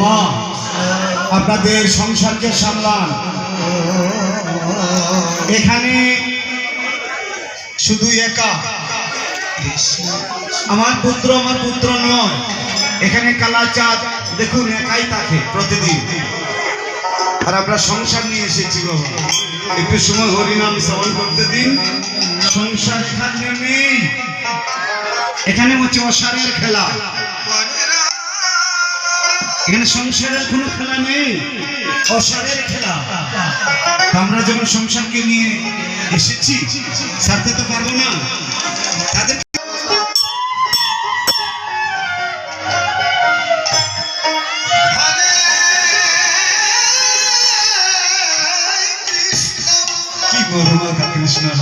মা, আপনাদের সংসারকে সামলান। এখানে শুধু একা। আমার পুত্র আমার পুত্র নয়, এখানে কালাচাঁদ, দেখুন একাই থাকে প্রতিদিন। আর আমরা সংসার নিয়ে এসেছি বাবা একটু সময় হরিনাম শ্রবণ করতে দিন। সংসার এখানে নেই। এখানে হচ্ছে অসারের খেলা। এখানে সংসারের কোনো খেলা নেই। অসারের খেলা। আমরা যখন সংসারকে নিয়ে এসেছি সারতে তো পারব না। তাদের Ruhuna takılışına